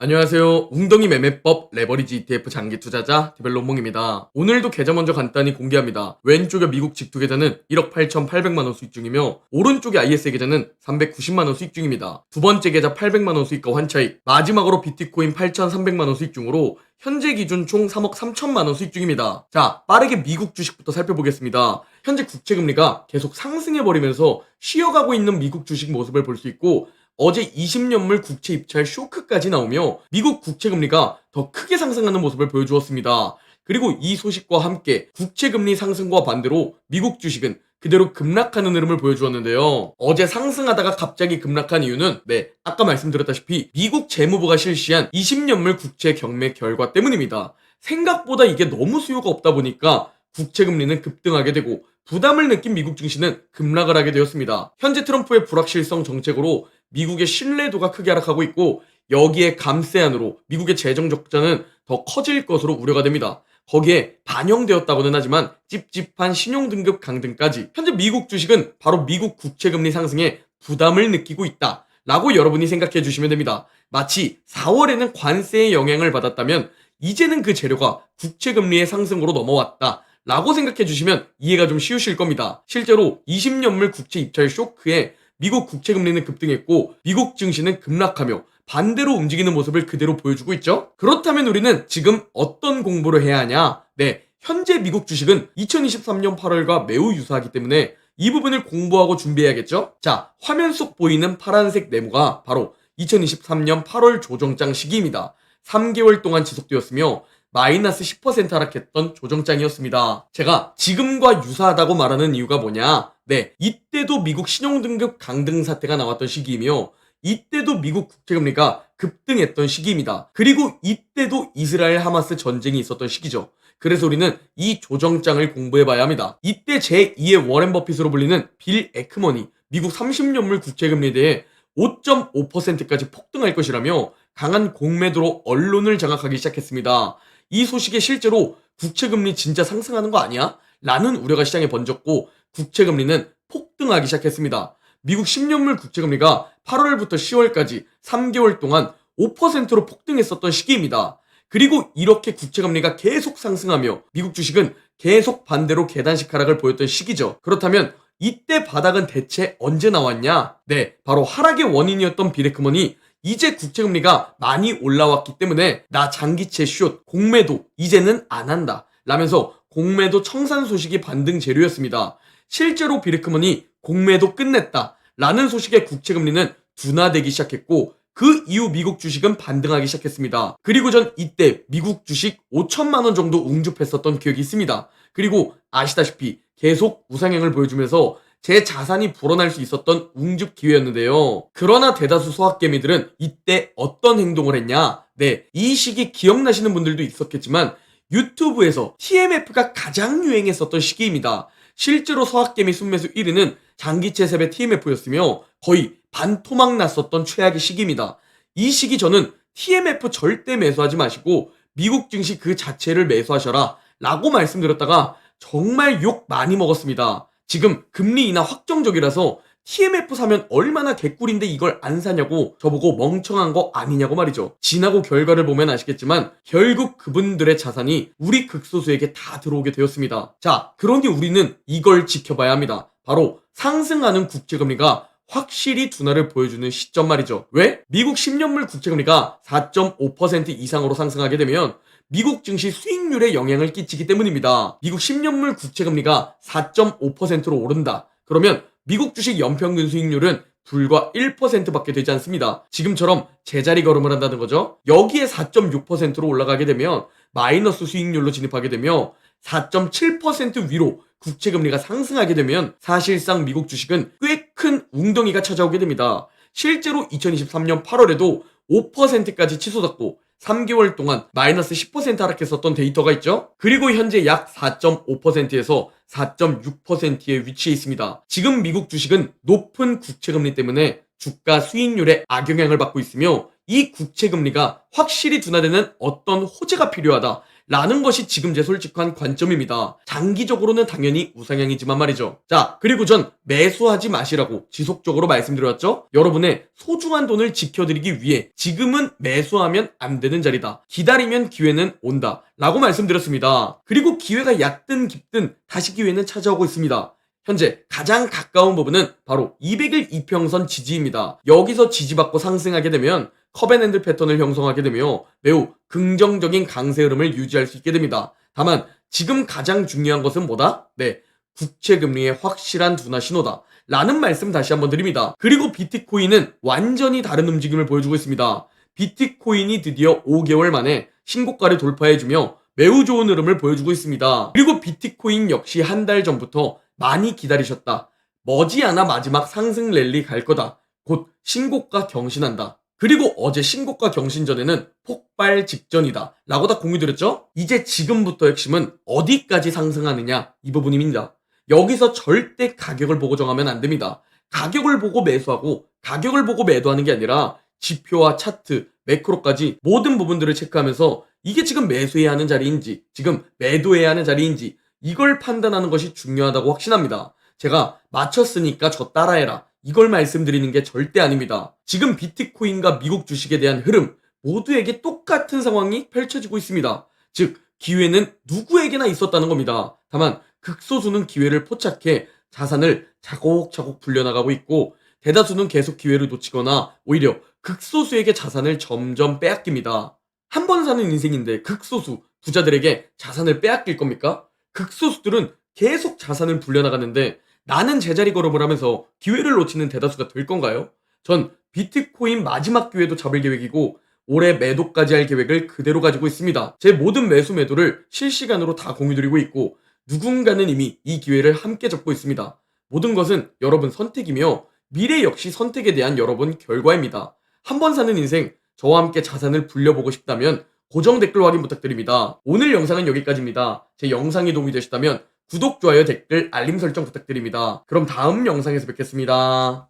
안녕하세요. 웅덩이 매매법 레버리지 ETF 장기 투자자 디벨로몽입니다. 오늘도 계좌 먼저 간단히 공개합니다. 왼쪽에 미국 직투 계좌는 1억 8,800만 원 수익 중이며 오른쪽에 ISA 계좌는 390만 원 수익 중입니다. 두 번째 계좌 800만 원 수익과 환차익, 마지막으로 비트코인 8,300만 원 수익 중으로 현재 기준 총 3억 3천만 원 수익 중입니다. 자, 빠르게 미국 주식부터 살펴보겠습니다. 현재 국채 금리가 계속 상승해 버리면서 쉬어가고 있는 미국 주식 모습을 볼 수 있고 어제 20년물 국채 입찰 쇼크까지 나오며 미국 국채 금리가 더 크게 상승하는 모습을 보여주었습니다. 그리고 이 소식과 함께 국채 금리 상승과 반대로 미국 주식은 그대로 급락하는 흐름을 보여주었는데요. 어제 상승하다가 갑자기 급락한 이유는 네, 아까 말씀드렸다시피 미국 재무부가 실시한 20년물 국채 경매 결과 때문입니다. 생각보다 이게 너무 수요가 없다 보니까 국채 금리는 급등하게 되고 부담을 느낀 미국 증시는 급락을 하게 되었습니다. 현재 트럼프의 불확실성 정책으로 미국의 신뢰도가 크게 하락하고 있고 여기에 감세안으로 미국의 재정 적자는 더 커질 것으로 우려가 됩니다. 거기에 반영되었다고는 하지만 찝찝한 신용등급 강등까지 현재 미국 주식은 바로 미국 국채금리 상승에 부담을 느끼고 있다. 라고 여러분이 생각해 주시면 됩니다. 마치 4월에는 관세의 영향을 받았다면 이제는 그 재료가 국채금리의 상승으로 넘어왔다. 라고 생각해 주시면 이해가 좀 쉬우실 겁니다. 실제로 20년물 국채 입찰 쇼크에 미국 국채 금리는 급등했고 미국 증시는 급락하며 반대로 움직이는 모습을 그대로 보여주고 있죠. 그렇다면 우리는 지금 어떤 공부를 해야 하냐? 네, 현재 미국 주식은 2023년 8월과 매우 유사하기 때문에 이 부분을 공부하고 준비해야겠죠? 자, 화면 속 보이는 파란색 네모가 바로 2023년 8월 조정장 시기입니다. 3개월 동안 지속되었으며 마이너스 10% 하락했던 조정장이었습니다. 제가 지금과 유사하다고 말하는 이유가 뭐냐? 네, 이때도 미국 신용등급 강등 사태가 나왔던 시기이며 이때도 미국 국채금리가 급등했던 시기입니다. 그리고 이때도 이스라엘 하마스 전쟁이 있었던 시기죠. 그래서 우리는 이 조정장을 공부해봐야 합니다. 이때 제2의 워렌 버핏으로 불리는 빌 에크머니, 미국 30년물 국채금리에 대해 5.5%까지 폭등할 것이라며 강한 공매도로 언론을 장악하기 시작했습니다. 이 소식에 실제로 국채금리 진짜 상승하는 거 아니야? 라는 우려가 시장에 번졌고 국채금리는 폭등하기 시작했습니다. 미국 10년물 국채금리가 8월부터 10월까지 3개월 동안 5%로 폭등했었던 시기입니다. 그리고 이렇게 국채금리가 계속 상승하며 미국 주식은 계속 반대로 계단식 하락을 보였던 시기죠. 그렇다면 이때 바닥은 대체 언제 나왔냐? 네, 바로 하락의 원인이었던 비레크먼이 이제 국채금리가 많이 올라왔기 때문에 나 장기채 숏, 공매도 이제는 안 한다. 라면서 공매도 청산 소식이 반등 재료였습니다. 실제로 비레크먼이 공매도 끝냈다. 라는 소식에 국채금리는 둔화되기 시작했고 그 이후 미국 주식은 반등하기 시작했습니다. 그리고 전 이때 미국 주식 5천만 원 정도 웅줍했었던 기억이 있습니다. 그리고 아시다시피 계속 우상향을 보여주면서 제 자산이 불어날 수 있었던 웅줍 기회였는데요. 그러나 대다수 소학개미들은 이때 어떤 행동을 했냐? 네, 이 시기 기억나시는 분들도 있었겠지만 유튜브에서 TMF가 가장 유행했었던 시기입니다. 실제로 서학개미 순매수 1위는 장기채 셉의 TMF였으며 거의 반토막 났었던 최악의 시기입니다. 이 시기 저는 TMF 절대 매수하지 마시고 미국 증시 그 자체를 매수하셔라 라고 말씀드렸다가 정말 욕 많이 먹었습니다. 지금 금리 인하 확정적이라서 TMF 사면 얼마나 개꿀인데 이걸 안 사냐고 저보고 멍청한 거 아니냐고 말이죠. 지나고 결과를 보면 아시겠지만 결국 그분들의 자산이 우리 극소수에게 다 들어오게 되었습니다. 자, 그러니 우리는 이걸 지켜봐야 합니다. 바로 상승하는 국채금리가 확실히 둔화를 보여주는 시점 말이죠. 왜? 미국 10년물 국채금리가 4.5% 이상으로 상승하게 되면 미국 증시 수익률에 영향을 끼치기 때문입니다. 미국 10년물 국채 금리가 4.5%로 오른다. 그러면 미국 주식 연평균 수익률은 불과 1%밖에 되지 않습니다. 지금처럼 제자리 걸음을 한다는 거죠. 여기에 4.6%로 올라가게 되면 마이너스 수익률로 진입하게 되며 4.7% 위로 국채 금리가 상승하게 되면 사실상 미국 주식은 꽤 큰 웅덩이가 찾아오게 됩니다. 실제로 2023년 8월에도 5%까지 치솟았고 3개월 동안 마이너스 10% 하락했었던 데이터가 있죠. 그리고 현재 약 4.5%에서 4.6%에 위치해 있습니다. 지금 미국 주식은 높은 국채금리 때문에 주가 수익률에 악영향을 받고 있으며 이 국채금리가 확실히 둔화되는 어떤 호재가 필요하다. 라는 것이 지금 제 솔직한 관점입니다. 장기적으로는 당연히 우상향이지만 말이죠. 자, 그리고 전 매수하지 마시라고 지속적으로 말씀드렸죠? 여러분의 소중한 돈을 지켜드리기 위해 지금은 매수하면 안 되는 자리다. 기다리면 기회는 온다. 라고 말씀드렸습니다. 그리고 기회가 얕든 깊든 다시 기회는 찾아오고 있습니다. 현재 가장 가까운 부분은 바로 200일 이평선 지지입니다. 여기서 지지받고 상승하게 되면 커벤핸들 패턴을 형성하게 되며 매우 긍정적인 강세 흐름을 유지할 수 있게 됩니다. 다만 지금 가장 중요한 것은 뭐다? 네. 국채 금리의 확실한 둔화 신호다. 라는 말씀 다시 한번 드립니다. 그리고 비트코인은 완전히 다른 움직임을 보여주고 있습니다. 비트코인이 드디어 5개월 만에 신고가를 돌파해주며 매우 좋은 흐름을 보여주고 있습니다. 그리고 비트코인 역시 한 달 전부터 많이 기다리셨다. 머지않아 마지막 상승 랠리 갈 거다. 곧 신고가 경신한다. 그리고 어제 신고가 경신 전에는 폭발 직전이다. 라고 다 공유드렸죠? 이제 지금부터 핵심은 어디까지 상승하느냐 이 부분입니다. 여기서 절대 가격을 보고 정하면 안 됩니다. 가격을 보고 매수하고 가격을 보고 매도하는 게 아니라 지표와 차트, 매크로까지 모든 부분들을 체크하면서 이게 지금 매수해야 하는 자리인지 지금 매도해야 하는 자리인지 이걸 판단하는 것이 중요하다고 확신합니다. 제가 맞췄으니까 저 따라해라. 이걸 말씀드리는 게 절대 아닙니다. 지금 비트코인과 미국 주식에 대한 흐름 모두에게 똑같은 상황이 펼쳐지고 있습니다. 즉 기회는 누구에게나 있었다는 겁니다. 다만 극소수는 기회를 포착해 자산을 차곡차곡 불려나가고 있고 대다수는 계속 기회를 놓치거나 오히려 극소수에게 자산을 점점 빼앗깁니다. 한 번 사는 인생인데 극소수 부자들에게 자산을 빼앗길 겁니까? 극소수들은 계속 자산을 불려나가는데 나는 제자리 걸음을 하면서 기회를 놓치는 대다수가 될 건가요? 전 비트코인 마지막 기회도 잡을 계획이고 올해 매도까지 할 계획을 그대로 가지고 있습니다. 제 모든 매수 매도를 실시간으로 다 공유드리고 있고 누군가는 이미 이 기회를 함께 잡고 있습니다. 모든 것은 여러분 선택이며 미래 역시 선택에 대한 여러분 결과입니다. 한 번 사는 인생 저와 함께 자산을 불려보고 싶다면 고정 댓글 확인 부탁드립니다. 오늘 영상은 여기까지입니다. 제 영상이 도움이 되셨다면 구독, 좋아요, 댓글, 알림 설정 부탁드립니다. 그럼 다음 영상에서 뵙겠습니다.